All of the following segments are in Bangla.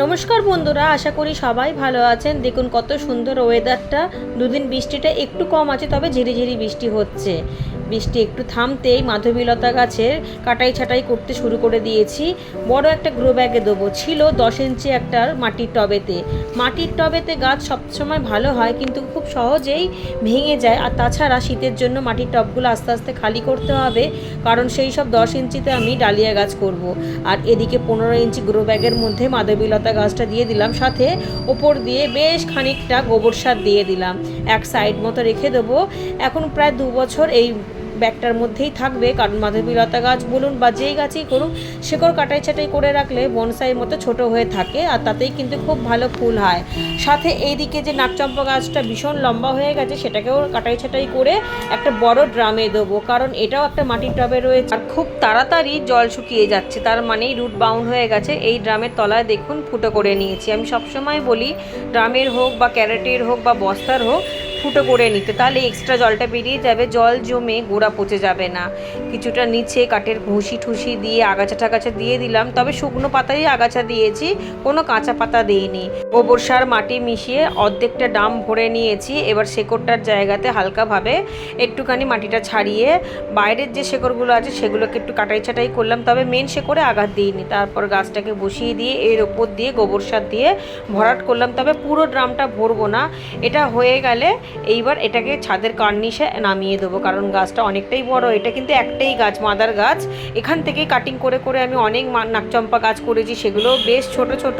নমস্কার বন্ধুরা, আশা করি সবাই ভালো আছেন। দেখুন কত সুন্দর ওয়েদারটা দুদিন বৃষ্টিটা একটু কম আছে, তবে ঝিরিঝিরি বৃষ্টি হচ্ছে। বৃষ্টি একটু থামতেই মাধবীলতা গাছের কাটাই ছাটাই করতে শুরু করে দিয়েছি। বড় একটা গ্রো ব্যাগে দেবো। ছিল দশ ইঞ্চি একটা মাটির টবেতে। মাটির টবেতে গাছ সবসময় ভালো হয়, কিন্তু খুব সহজেই ভেঙে যায়। আর তাছাড়া শীতের জন্য মাটির টবগুলো আস্তে আস্তে খালি করতে হবে, কারণ সেই সব দশ ইঞ্চিতে আমি ডালিয়া গাছ করব। আর এদিকে পনেরো ইঞ্চি গ্রো ব্যাগের মধ্যে মাধবীলতা গাছটা দিয়ে দিলাম। সাথে ওপর দিয়ে বেশ খানিকটা গোবর সার দিয়ে দিলাম। এক সাইড মতো রেখে দেবো। এখন প্রায় দু বছর এই ব্যাগটার মধ্যেই থাকবে। কারণ মাধবীলতা গাছ বলুন বা যেই গাছই করুন শেকড় কাটাই ছাটাই করে রাখলে বনসাইয়ের মতো ছোট হয়ে থাকে আর তাতেই কিন্তু খুব ভালো ফুল হয়। সাথে এইদিকে যে নাকচম্পা গাছটা ভীষণ লম্বা হয়ে গেছে, সেটাকেও কাটাই ছাটাই করে একটা বড় ড্রামে দেবো। কারণ এটাও একটা মাটির টবে রয়েছে। আর খুব তাড়াতাড়ি জল শুকিয়ে যাচ্ছে, তার মানেই রুট বাউন্ড হয়ে গেছে। এই ড্রামের তলায় দেখুন, ফুটো করে নিয়েছি। আমি সবসময় বলি, ড্রামের হোক বা ক্যারেটের হোক বা বস্তার হোক ফুটো করে নিতে। তাহলে এক্সট্রা জলটা বেরিয়ে যাবে, জল জমে গোড়া পচে যাবে না। কিছুটা নিচে কাঠের ঘুষি ঠুসি দিয়ে আগাছা টাগাছা দিয়ে দিলাম, তবে শুকনো পাতাই আগাছা দিয়েছি, কোনো কাঁচা পাতা দিইনি। গোবর সার, মাটি মিশিয়ে অর্ধেকটা ডাম ভরে নিয়েছি, এবার শেকড়টার জায়গাতে হালকাভাবে একটুখানি মাটিটা ছাড়িয়ে, বাইরের যে শেকড়গুলো আছে সেগুলোকে একটু কাটাই ছাটাই করলাম, তবে মেন শেকড়ে আঘাত দিইনি। তারপর গাছটাকে বসিয়ে দিয়ে এর ওপর দিয়ে গোবর সার দিয়ে ভরাট করলাম, তবে পুরো ড্রামটা ভরবো না। এটা হয়ে গেলে এইবার এটাকে ছাদের কার্নিশে নামিয়ে দেবো, কারণ গাছটা অনেকটাই বড়। এটা কিন্তু একটাই গাছ, মাদার গাছ। এখান থেকেই কাটিং করে করে আমি অনেক নাকচম্পা গাছ করেছি, সেগুলো বেশ ছোট ছোট।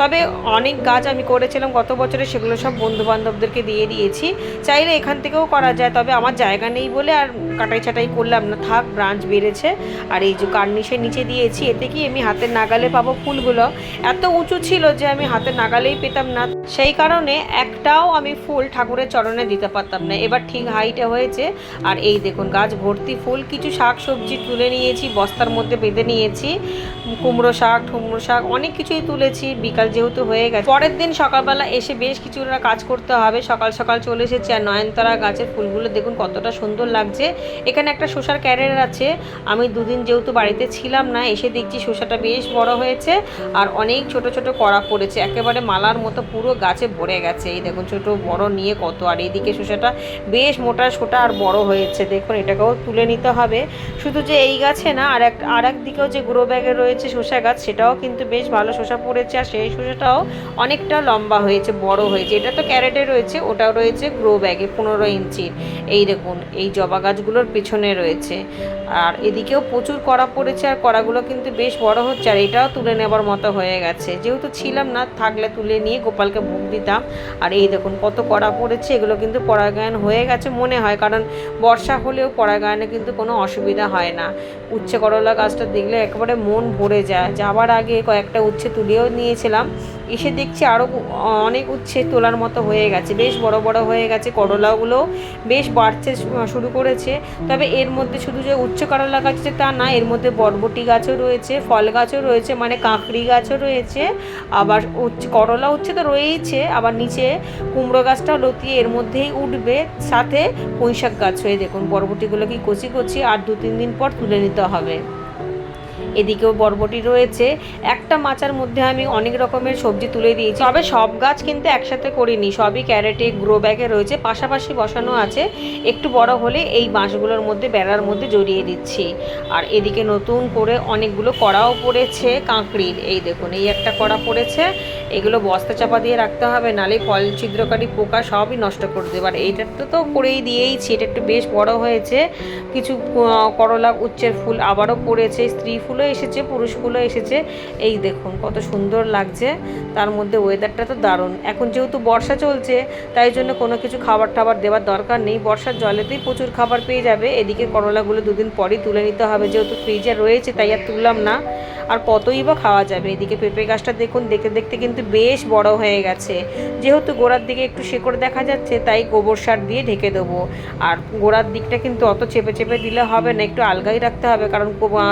তবে অনেক গাছ আমি করেছিলাম গত বছরে, সেগুলো সব বন্ধু বান্ধবদেরকে দিয়ে দিয়েছি। চাইলে এখান থেকেও করা যায়, তবে আমার জায়গা নেই বলে আর কাটাই ছাটাই করলাম না। থাক ব্রাঞ্চ বেড়েছে। আর এই যে কার্নিশের নিচে দিয়েছি, এতে কি আমি হাতের নাগালে পাবো ফুলগুলো? এত উঁচু ছিল যে আমি হাতের নাগালেই পেতাম না। সেই কারণে একটাও আমি ফুল ঠাকুরের চরণে দিতে পারতাম না। এবার ঠিক হাইটে হয়েছে। আর এই দেখুন, গাছ ভর্তি ফুল, কিছু শাক সবজি তুলে নিয়েছি, বস্তার মধ্যে বেঁধে নিয়েছি, কুমড়ো শাক, ঠুমড়ো শাক, অনেক কিছুই তুলেছি। বিকাল যেহেতু হয়ে গেছে। পরের দিন সকালবেলা এসে বেশ কিছুটা কাজ করতে হবে। সকাল সকাল চলে এসেছি আর নয়নতারা গাছের ফুলগুলো দেখুন কতটা সুন্দর লাগছে। এখানে একটা শসার ক্যারেট আছে। আমি দুদিন যেহেতু বাড়িতে ছিলাম না, এসে দেখছি শসাটা বেশ বড় হয়েছে আর অনেক ছোট ছোট কড়া পড়েছে। একেবারে মালার মতো পুরো গাছে ভরে গেছে। এই দেখুন, ছোট বড় নিয়ে কত আর এইদিকে শসাটা বেশ মোটা সোটা আর বড় হয়েছে। দেখুন, এটাকেও তুলে নিতে হবে। শুধু যে এই গাছে না, আর এক আর একদিকেও যে গ্রো ব্যাগে রয়েছে শসা গাছ, সেটাও কিন্তু বেশ ভালো শসা পড়েছে। আর সেই শসাটাও অনেকটা লম্বা হয়েছে, বড় হয়েছে। এটা তো ক্যারেটে রয়েছে, ওটাও রয়েছে গ্রো ব্যাগে পনেরো ইঞ্চির এই দেখুন, এই জবা গাছগুলোর পেছনে রয়েছে। আর এদিকেও প্রচুর কড়া পড়েছে, আর কড়াগুলো কিন্তু বেশ বড় হচ্ছে, আর এটাও তুলে নেবার মতো হয়ে গেছে। যেহেতু ছিলাম না, থাকলে তুলে নিয়ে গোপালকে ভোগ দিতাম। আর এই দেখুন, কত কড়া পড়েছে এগুলো কিন্তু পরাগায়ন হয়ে গেছে মনে হয়, কারণ বর্ষা হলেও পরাগায়নে কিন্তু কোনো অসুবিধা হয় না। উচ্ছে করলা গাছটা দেখলে একেবারে মন ভরে যায়। যাবার আগে কয়েকটা উচ্ছে তুলেও নিয়েছিলাম। এসে দেখছি আরও অনেক উচ্ছে তোলার মতো হয়ে গেছে। বেশ বড় বড় হয়ে গেছে, করলাগুলো বেশ বাড়তে শু- শুরু করেছে। তবে এর মধ্যে শুধু যে উচ্ছে করলা গাছ তা না, এর মধ্যে বরবটি গাছও রয়েছে, ফল গাছও রয়েছে মানে কাঁকড়ি গাছও রয়েছে। আবার উচ্ছে, করলা উচ্ছে তো রয়েইছে, আবার নিচে কুমড়ো গাছটাও লতিয়ে এর মধ্যেই উঠবে। সাথে পুঁইশাক গাছ হয়ে দেখুন, বরবটিগুলো কি কচি কচি, আর দু তিন দিন পর তুলে নিতে হবে। এদিকেও বরবটি রয়েছে। একটা মাচার মধ্যে আমি অনেক রকমের সবজি তুলে দিয়েছি। তবে সব গাছ কিন্তু একসাথে করিনি। সবই ক্যারেটে, গ্রো ব্যাগে রয়েছে। পাশাপাশি বসানো আছে। একটু বড় হলে এই বাঁশগুলোর মধ্যে বেড়ার মধ্যে জড়িয়ে দিচ্ছি। আর এদিকে নতুন করে অনেকগুলো কড়াও পড়েছে কাঁকড়ির। এই দেখুন, এই একটা কড়া পড়েছে। এগুলো বস্তা চাপা দিয়ে রাখতে হবে, নালে ফল ছিদ্রকারী পোকা সবই নষ্ট করে দেবে। আর এইটা তো তো করেই দিয়েইছি, এটা একটু বেশ বড় হয়েছে। কিছু করলা, উচ্চের ফুল আবারও পড়েছে, স্ত্রী ফুলও এসেছে, পুরুষ ফুলও এসেছে। এই দেখুন কত সুন্দর লাগছে, তার মধ্যে ওয়েদারটা তো দারুণ। এখন যেহেতু বর্ষা চলছে, তাই জন্য কোনো কিছু খাবার টাবার দেওয়ার দরকার নেই। বর্ষার জলেতেই প্রচুর খাবার পেয়ে যাবে। এদিকে করলাগুলো দুদিন পরই তুলে নিতে হবে, যেহেতু ফ্রিজে রয়েছে, তাই আর তুললাম না। আর কতই বা খাওয়া যাবে? এদিকে পেঁপে গাছটা দেখুন দেখতে দেখতে কিন্তু বেশ বড় হয়ে গেছে। যেহেতু গোড়ার দিকে একটু শেকড় দেখা যাচ্ছে, তাই গোবর সার দিয়ে ঢেকে দেবো। আর গোড়ার দিকটা কিন্তু অত চেপে চেপে দিলে হবে না, একটু আলগাই রাখতে হবে, কারণ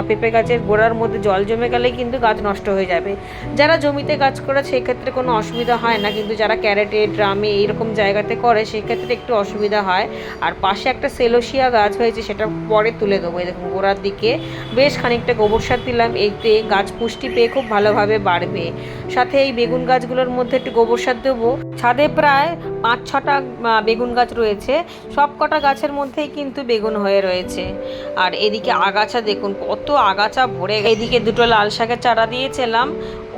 পেঁপে গাছের গোড়ার মধ্যে জল জমে গেলেই কিন্তু গাছ নষ্ট হয়ে যাবে। যারা জমিতে গাছ করে সেক্ষেত্রে কোনো অসুবিধা হয় না, কিন্তু যারা ক্যারেটে, ড্রামে এইরকম জায়গাতে করে, সেক্ষেত্রে একটু অসুবিধা হয়। আর পাশে একটা সেলোসিয়া গাছ হয়েছে, সেটা পরে তুলে দেবো। দেখুন, গোড়ার দিকে বেশ খানিকটা গোবর সার দিলাম, এতে গাছ পুষ্টি পেয়ে খুব ভালোভাবে বাড়বে। সাথে এই বেগুন গাছগুলোর মধ্যে একটু গোবর সার দেবো। ছাদে প্রায় পাঁচ, ছটা বেগুন গাছ রয়েছে। সব কটা গাছের মধ্যেই কিন্তু বেগুন হয়ে রয়েছে। আর এদিকে আগাছা দেখুন, কত আগাছা ভরে এদিকে দুটো লাল শাকের চারা দিয়েছিলাম।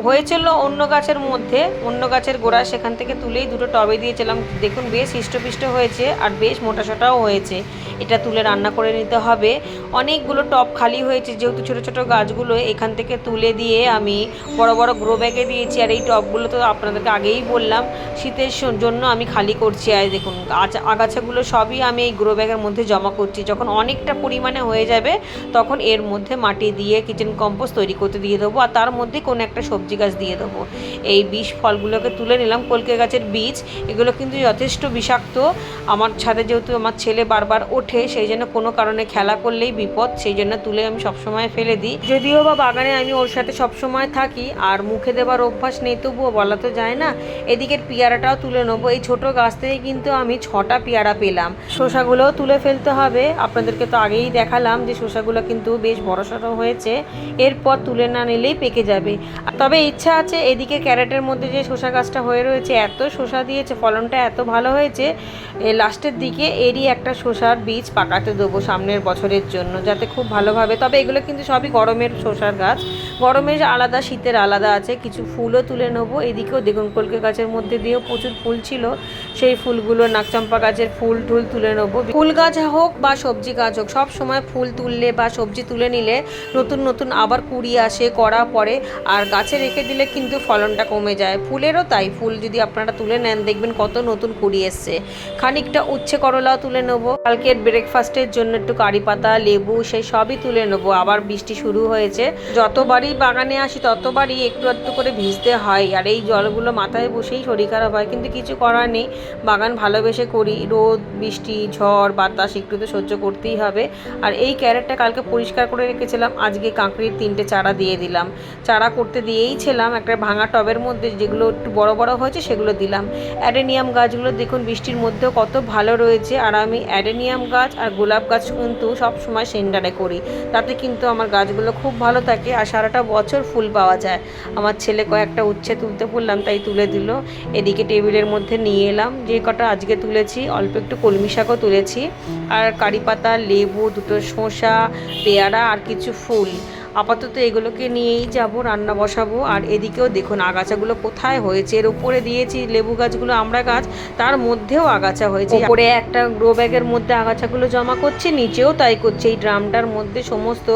হয়েছিল অন্য গাছের মধ্যে, অন্য গাছের গোড়া সেখান থেকে তুলেই দুটো টবে দিয়েছিলাম। দেখুন, বেশ হৃষ্টপুষ্ট হয়েছে আর বেশ মোটাসোটাও হয়েছে। এটা তুলে রান্না করে নিতে হবে। অনেকগুলো টব খালি হয়েছে, যেহেতু ছোটো ছোটো গাছগুলো এখান থেকে তুলে দিয়ে আমি বড় বড় গ্রো ব্যাগে দিয়েছি। আর এই টবগুলো তো আপনাদেরকে আগেই বললাম, শীতের জন্য আমি খালি করছি। আর দেখুন গাছ আগাছাগুলো সবই আমি এই গ্রো ব্যাগের মধ্যে জমা করছি। যখন অনেকটা পরিমাণে হয়ে যাবে, তখন এর মধ্যে মাটি দিয়ে কিচেন কম্পোস্ট তৈরি করতে দিয়ে দেবো। আর তার মধ্যে কোনো একটা সবজি গাছ দিয়ে দেবো। এই বিষ ফলগুলোকে তুলে নিলাম কলকে গাছের বীজ। এগুলো কিন্তু যথেষ্ট বিষাক্ত। আমার ছাদে যেহেতু আমার ছেলে বারবার ওঠে, সেই জন্য কোনো কারণে খেলা করলেই বিপদ, সেই জন্য তুলে আমি সবসময় ফেলে দিই। যদিও বা বাগানে আমি ওর সাথে সবসময় থাকি, আর মুখে দেবার অভ্যাস নেই তবুও বলা তো যায় না, এদিকের পেয়ারাটাও তুলে নেব। এই ছোট গাছ থেকে কিন্তু আমি ছটা পেয়ারা পেলাম। শসাগুলোও তুলে ফেলতে হবে। আপনাদেরকে তো আগেই দেখালাম যে শসাগুলো কিন্তু বেশ বড় সড়ো হয়েছে। এরপর তুলে না নিলেই পেকে যাবে। তবে ইচ্ছা আছে এদিকে ক্যারেটের মধ্যে যে শসা গাছটা হয়ে রয়েছে, এত শসা দিয়েছে, ফলনটা এত ভালো হয়েছে লাস্টের দিকে এরই একটা শসার বীজ পাকাতে দেবো সামনের বছরের জন্য, যাতে খুব ভালোভাবে, তবে এগুলো কিন্তু সবই গরমের শসার গাছ। গরমের আলাদা, শীতের আলাদা আছে, কিছু ফুলও তুলে নেব। এদিকেও দেখুন, কলকে গাছের মধ্যে দিয়েও প্রচুর ফুল ছিল। সেই ফুলগুলো নাকচম্পা গাছের ফুল টুল তুলে নেব। ফুল গাছ হোক বা সবজি গাছ হোক, সব সময় ফুল তুললে বা সবজি তুলে নিলে নতুন নতুন আবার কুড়ি আসে করা পরে আর গাছে রেখে দিলে কিন্তু ফলনটা কমে যায়। ফুলেরও তাই, ফুল যদি আপনারা তুলে নেন, দেখবেন কত নতুন কুড়ি এসছে। খানিকটা উচ্ছে করলাও তুলে নেব। কালকের ব্রেকফাস্টের জন্য একটু কারি পাতা, লেবু, সেই সবই তুলে নেব। আবার বৃষ্টি শুরু হয়েছে। যতবারই বাগানে আসি ততবারই একটু একটু করে ভিজতে হয়। আর এই জলগুলো মাথায় বসেই শরীর খারাপ হয়। কিন্তু কিছু করার নেই। বাগান ভালোবেসে করি। রোদ, বৃষ্টি, ঝড়, বাতাস একটু তো সহ্য করতেই হবে। আর এই ক্যারেটটা কালকে পরিষ্কার করে রেখেছিলাম। আজকে কাঁকড়ির তিনটে চারা দিয়ে দিলাম। চারা করতে দিয়েই ছিলাম একটা ভাঙা টবের মধ্যে। যেগুলো একটু বড় বড় হয়েছে সেগুলো দিলাম। অ্যাডেনিয়াম গাছগুলো দেখুন, বৃষ্টির মধ্যেও কত ভালো রয়েছে। আর আমি অ্যাডেনিয়াম গাছ আর গোলাপ গাছ কিন্তু সব সময় সেন্টারে করি। তাতে কিন্তু আমার গাছগুলো খুব ভালো থাকে। আর সারাটা বছর ফুল পাওয়া যায়। আমার ছেলে কয়েকটা উচ্ছে তুলতে বললাম, তাই তুলে দিল। এদিকে টেবিলের মধ্যে নিয়ে এলাম। যে কটা আজকে তুলেছি, অল্প একটু কলমি শাকও তুলেছি। আর কারি পাতা, লেবু, দুটো শসা, পেয়ারা আর কিছু ফুল। আপাতত এগুলোকে নিয়েই যাব রান্না বসাবো। আর এদিকেও দেখুন আগাছাগুলো কোথায় হয়েছে? এর উপরে দিয়েছি লেবু গাছগুলো আমরা গাছ তার মধ্যেও আগাছা হয়েছে। উপরে একটা গ্রো ব্যাগের মধ্যে আগাছাগুলো জমা করছে নিচেও তাই করছে। এই ড্রামটার মধ্যে সমস্ত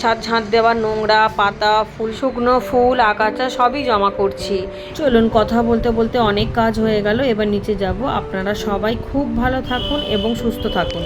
ছাদ ঝাঁট দেওয়া নোংরা পাতা ফুল শুকনো ফুল আগাছা সবই জমা করছি। চলুন কথা বলতে বলতে অনেক কাজ হয়ে গেল। এবার নিচে যাব। আপনারা সবাই খুব ভালো থাকুন এবং সুস্থ থাকুন।